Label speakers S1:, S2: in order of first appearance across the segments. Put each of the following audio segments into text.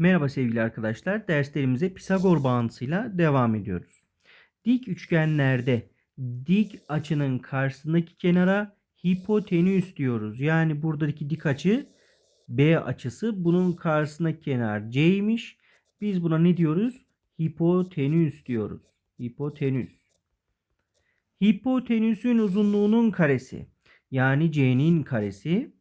S1: Merhaba sevgili arkadaşlar. Derslerimize Pisagor bağıntısıyla devam ediyoruz. Dik üçgenlerde dik açının karşısındaki kenara hipotenüs diyoruz. Yani buradaki dik açı B açısı. Bunun karşısındaki kenar C'ymiş. Biz buna ne diyoruz? Hipotenüs diyoruz. Hipotenüs. Hipotenüsün uzunluğunun karesi yani C'nin karesi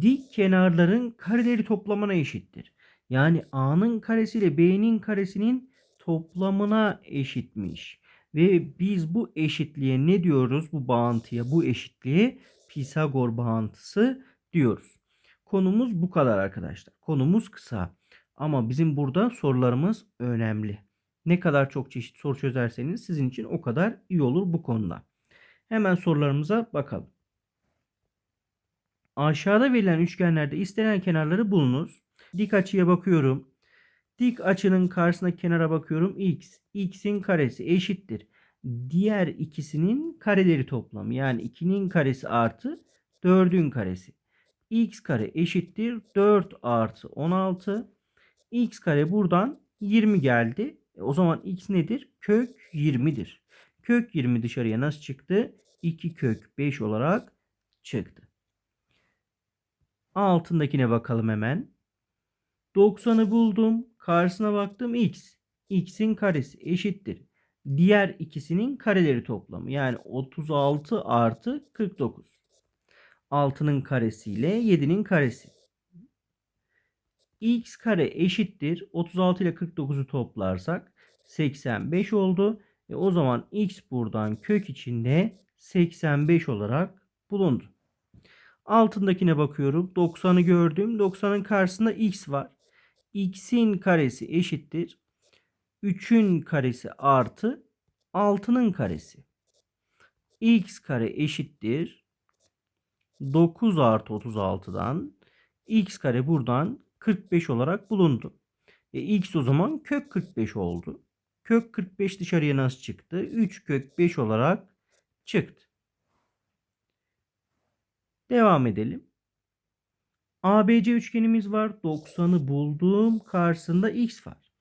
S1: dik kenarların kareleri toplamına eşittir. Yani A'nın karesi ile B'nin karesinin toplamına eşitmiş. Ve biz bu eşitliğe ne diyoruz? Bu bağıntıya, bu eşitliğe Pisagor bağıntısı diyoruz. Konumuz bu kadar arkadaşlar. Konumuz kısa. Ama bizim burada sorularımız önemli. Ne kadar çok çeşit soru çözerseniz sizin için o kadar iyi olur bu konuda. Hemen sorularımıza bakalım. Aşağıda verilen üçgenlerde istenen kenarları bulunuz. Dik açıya bakıyorum. Dik açının karşısındaki kenara bakıyorum. X. X'in karesi eşittir. Diğer ikisinin kareleri toplamı. Yani 2'nin karesi artı 4'ün karesi. X kare eşittir. 4 artı 16. X kare buradan 20 geldi. E, o zaman X nedir? Kök 20'dir. Kök 20 dışarıya nasıl çıktı? 2 kök 5 olarak çıktı. Altındakine bakalım hemen. 90'ı buldum. Karşısına baktım x. x'in karesi eşittir. Diğer ikisinin kareleri toplamı. Yani 36 artı 49. 6'nın karesi ile 7'nin karesi. x kare eşittir. 36 ile 49'u toplarsak 85 oldu. E o zaman x buradan kök içinde 85 olarak bulundu. Altındakine bakıyorum. 90'ı gördüm. 90'ın karşısında x var. x'in karesi eşittir. 3'ün karesi artı 6'nın karesi. x kare eşittir. 9 artı 36'dan x kare buradan 45 olarak bulundu. E, x o zaman kök 45 oldu. Kök 45 dışarıya nasıl çıktı? 3 kök 5 olarak çıktı. Devam edelim. ABC üçgenimiz var. 90'ı buldum. Karşısında x var.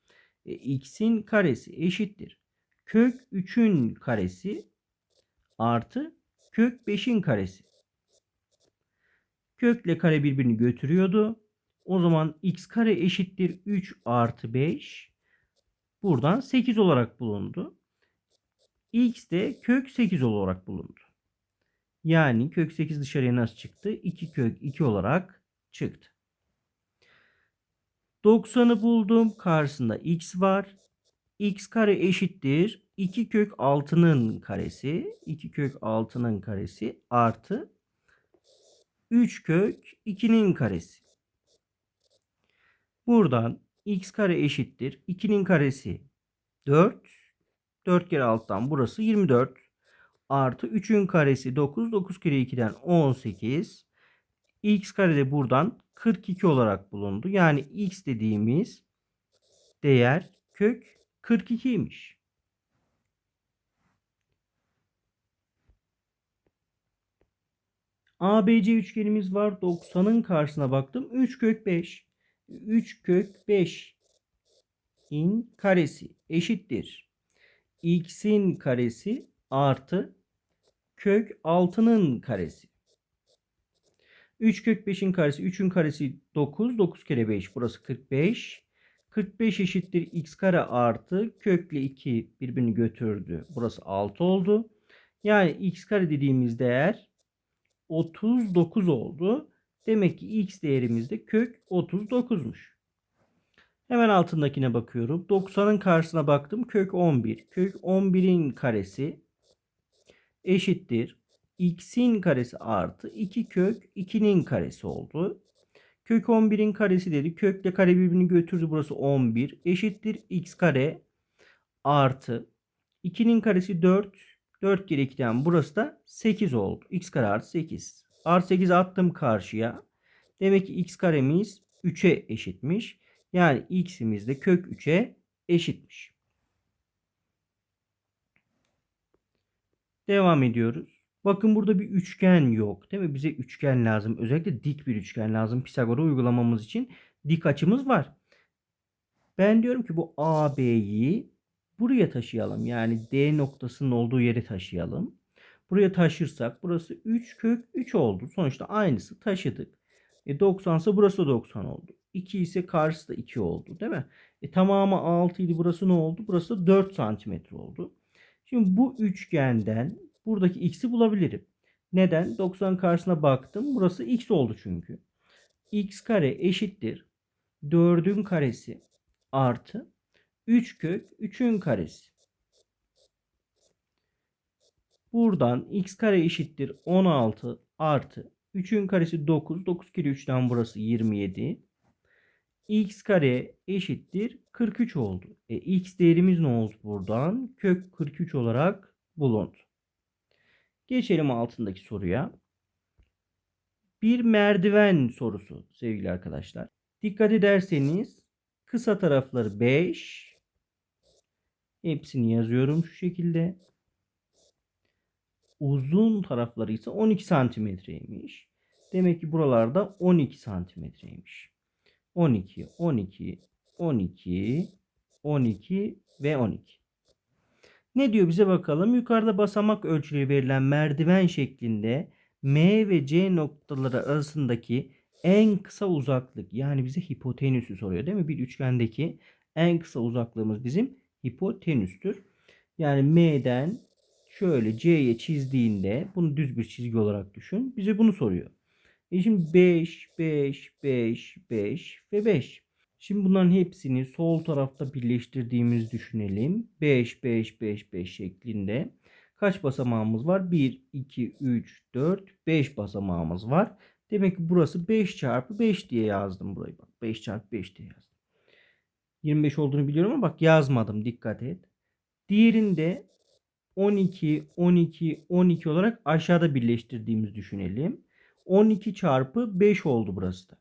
S1: E, x'in karesi eşittir. Kök 3'ün karesi artı kök 5'in karesi. Kökle kare birbirini götürüyordu. O zaman x kare eşittir 3 artı 5. Buradan 8 olarak bulundu. x de kök 8 olarak bulundu. Yani kök 8 dışarıya nasıl çıktı? 2 kök 2 olarak çıktı. 90'ı buldum. Karşısında x var. x kare eşittir. 2 kök 6'nın karesi. 2 kök 6'nın karesi artı 3 kök 2'nin karesi. Buradan x kare eşittir. 2'nin karesi 4. 4 kere alttan burası 24 artı 3'ün karesi 9. 9 kere 2'den 18. X kare de buradan 42 olarak bulundu. Yani x dediğimiz değer kök 42'ymiş. ABC üçgenimiz var. 90'ın karşısına baktım. 3 kök 5. 3 kök 5 in karesi eşittir. X'in karesi artı kök 6'nın karesi. 3 kök 5'in karesi 3'ün karesi 9. 9 kere 5 burası 45. 45 eşittir x kare artı kökle 2 birbirini götürdü. Burası 6 oldu. Yani x kare dediğimiz değer 39 oldu. Demek ki x değerimiz de kök 39'muş. Hemen altındakine bakıyorum. 90'ın karşısına baktım. Kök 11. Kök 11'in karesi eşittir. x'in karesi artı 2 kök 2'nin karesi oldu. Kök 11'in karesi dedi. Kökle kare birbirini götürdü. Burası 11. Eşittir x kare artı 2'nin karesi 4. 4 kere 2'den burası da 8 oldu. x kare artı 8. Artı 8 attım karşıya. Demek ki x karemiz 3'e eşitmiş. Yani x'imiz de kök 3'e eşitmiş. Devam ediyoruz. Bakın burada bir üçgen yok. Değil mi? Bize üçgen lazım. Özellikle dik bir üçgen lazım. Pisagor'u uygulamamız için dik açımız var. Ben diyorum ki bu AB'yi buraya taşıyalım. Yani D noktasının olduğu yere taşıyalım. Buraya taşırsak burası 3 kök 3 oldu. Sonuçta aynısı taşıdık. E 90 ise burası 90 oldu. 2 ise karşısı da 2 oldu değil mi? E tamamı 6 idi. Burası ne oldu? Burası da 4 santimetre oldu. Şimdi bu üçgenden buradaki x'i bulabilirim. Neden? 90 karşısına baktım. Burası x oldu çünkü. x kare eşittir. 4'ün karesi artı 3 kök 3'ün karesi. Buradan x kare eşittir 16 artı 3'ün karesi 9. 9 kere 3'ten burası 27. x kare eşittir 43 oldu. E, x değerimiz ne oldu buradan? Kök 43 olarak bulundu. Geçelim altındaki soruya. Bir merdiven sorusu sevgili arkadaşlar. Dikkat ederseniz kısa tarafları 5. Hepsini yazıyorum şu şekilde. Uzun tarafları ise 12 santimetreymiş. Demek ki buralarda 12 santimetreymiş. 12, 12, 12, 12 ve 12. Ne diyor bize bakalım. Yukarıda basamak ölçüleri verilen merdiven şeklinde M ve C noktaları arasındaki en kısa uzaklık yani bize hipotenüsü soruyor değil mi? Bir üçgendeki en kısa uzaklığımız bizim hipotenüstür. Yani M'den şöyle C'ye çizdiğinde bunu düz bir çizgi olarak düşün. Bize bunu soruyor. E şimdi 5, 5, 5, 5 ve 5. Şimdi bunların hepsini sol tarafta birleştirdiğimiz düşünelim. 5, 5, 5, 5 şeklinde. Kaç basamağımız var? 1, 2, 3, 4, 5 basamağımız var. Demek ki burası 5 çarpı 5 diye yazdım burayı. Bak 5 çarpı 5 diye yazdım. 25 olduğunu biliyorum ama bak yazmadım dikkat et. Diğerinde 12, 12, 12 olarak aşağıda birleştirdiğimiz düşünelim. 12 çarpı 5 oldu burası da.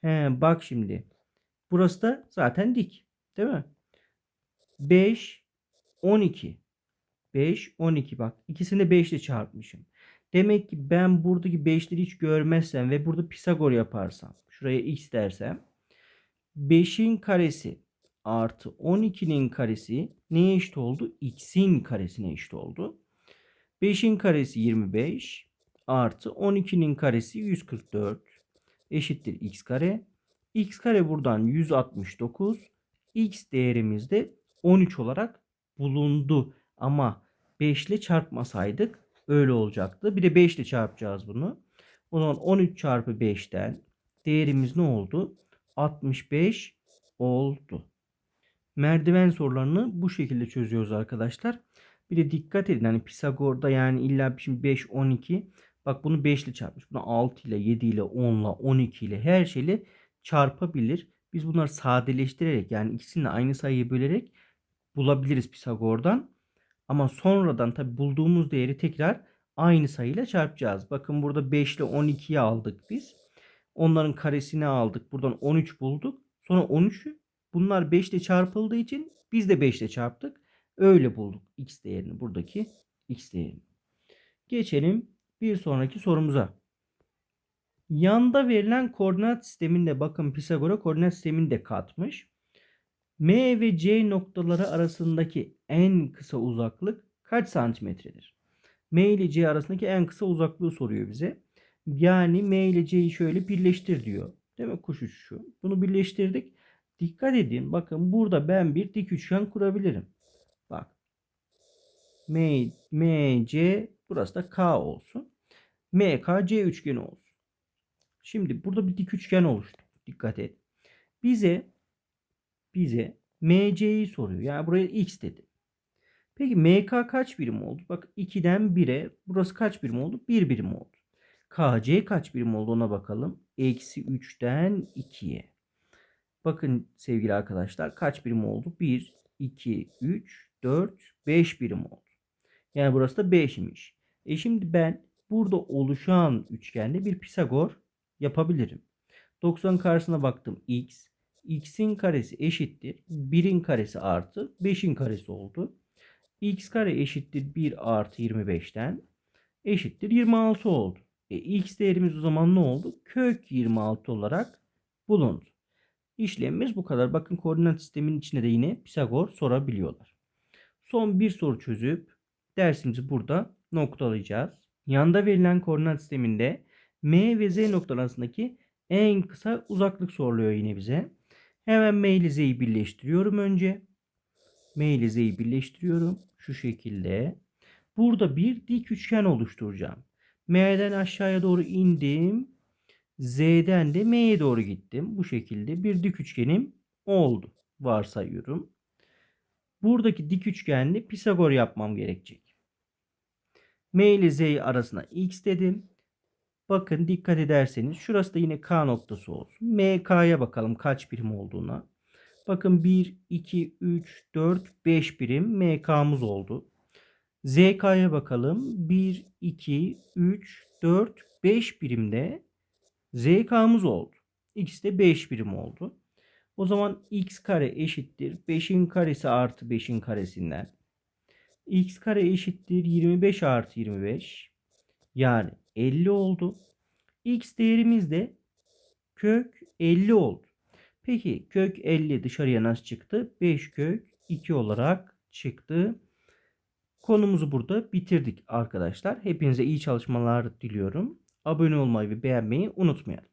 S1: He, bak şimdi. Burası da zaten dik. Değil mi? 5, 12. 5, 12 bak. İkisini de 5 ile çarpmışım. Demek ki ben buradaki 5'leri hiç görmezsem ve burada Pisagor yaparsam. Şuraya x dersem. 5'in karesi artı 12'nin karesi neye eşit oldu? X'in karesine eşit oldu. 5'in karesi 25 artı 12'nin karesi 144 eşittir x kare. x kare buradan 169. x değerimiz de 13 olarak bulundu. Ama 5 ile çarpmasaydık öyle olacaktı. Bir de 5 ile çarpacağız bunu. O zaman 13 çarpı 5'ten değerimiz ne oldu? 65 oldu. Merdiven sorularını bu şekilde çözüyoruz arkadaşlar. Bir de dikkat edin hani Pisagor'da yani illa şimdi 5 12 bak bunu 5 ile çarpmış. Bunu 6 ile 7 ile 10 ile 12 ile her şeyle çarpabilir. Biz bunları sadeleştirerek yani ikisini de aynı sayıyı bölerek bulabiliriz Pisagor'dan. Ama sonradan tabi bulduğumuz değeri tekrar aynı sayıyla çarpacağız. Bakın burada 5 ile 12'yi aldık biz. Onların karesini aldık. Buradan 13 bulduk. Sonra 13'ü bunlar 5 ile çarpıldığı için biz de 5 ile çarptık. Öyle bulduk x değerini. Buradaki x değerini. Geçelim bir sonraki sorumuza. Yanda verilen koordinat sisteminde bakın Pisagor'a koordinat sistemini de katmış. M ve C noktaları arasındaki en kısa uzaklık kaç santimetredir? M ile C arasındaki en kısa uzaklığı soruyor bize. Yani M ile C'yi şöyle birleştir diyor. Değil mi? Kuş uçuşu. Bunu birleştirdik. Dikkat edin. Bakın burada ben bir dik üçgen kurabilirim. Bak. M, M, C burası da K olsun. M, K, C üçgeni olsun. Şimdi burada bir dik üçgen oluştu. Dikkat et. Bize bize MC'yi soruyor. Yani buraya X dedi. Peki MK kaç birim oldu? Bak 2'den 1'e burası kaç birim oldu? 1 birim oldu. KC kaç birim oldu ona bakalım. Eksi 3'ten 2'ye. Bakın sevgili arkadaşlar kaç birim oldu? 1, 2, 3, 4, 5 birim oldu. Yani burası da 5'miş. E şimdi ben burada oluşan üçgende bir Pisagor yapabilirim. 90 karşısına baktım x. x'in karesi eşittir. 1'in karesi artı 5'in karesi oldu. x kare eşittir 1 artı 25'ten. eşittir 26 oldu. E, x değerimiz o zaman ne oldu? Kök 26 olarak bulundu. İşlemimiz bu kadar. Bakın koordinat sistemin içinde de yine Pisagor sorabiliyorlar. Son bir soru çözüp dersimizi burada noktalayacağız. Yanda verilen koordinat sisteminde M ve Z noktalar arasındaki en kısa uzaklık soruluyor yine bize. Hemen M ile Z'yi birleştiriyorum önce. M ile Z'yi birleştiriyorum. Şu şekilde. Burada bir dik üçgen oluşturacağım. M'den aşağıya doğru indim. Z'den de M'ye doğru gittim. Bu şekilde bir dik üçgenim oldu. Varsayıyorum. Buradaki dik üçgenli Pisagor yapmam gerekecek. M ile Z arasına x dedim. Bakın dikkat ederseniz şurası da yine K noktası olsun. MK'ya bakalım kaç birim olduğuna. Bakın 1, 2, 3, 4, 5 birim MK'mız oldu. ZK'ya bakalım. 1, 2, 3, 4, 5 birimde ZK'mız oldu. X de 5 birim oldu. O zaman x kare eşittir 5'in karesi artı 5'in karesinden. X kare eşittir 25 artı 25. Yani 50 oldu. x değerimiz de kök 50 oldu. Peki kök 50 dışarıya nasıl çıktı? 5 kök 2 olarak çıktı. Konumuzu burada bitirdik arkadaşlar. Hepinize iyi çalışmalar diliyorum. Abone olmayı ve beğenmeyi unutmayalım.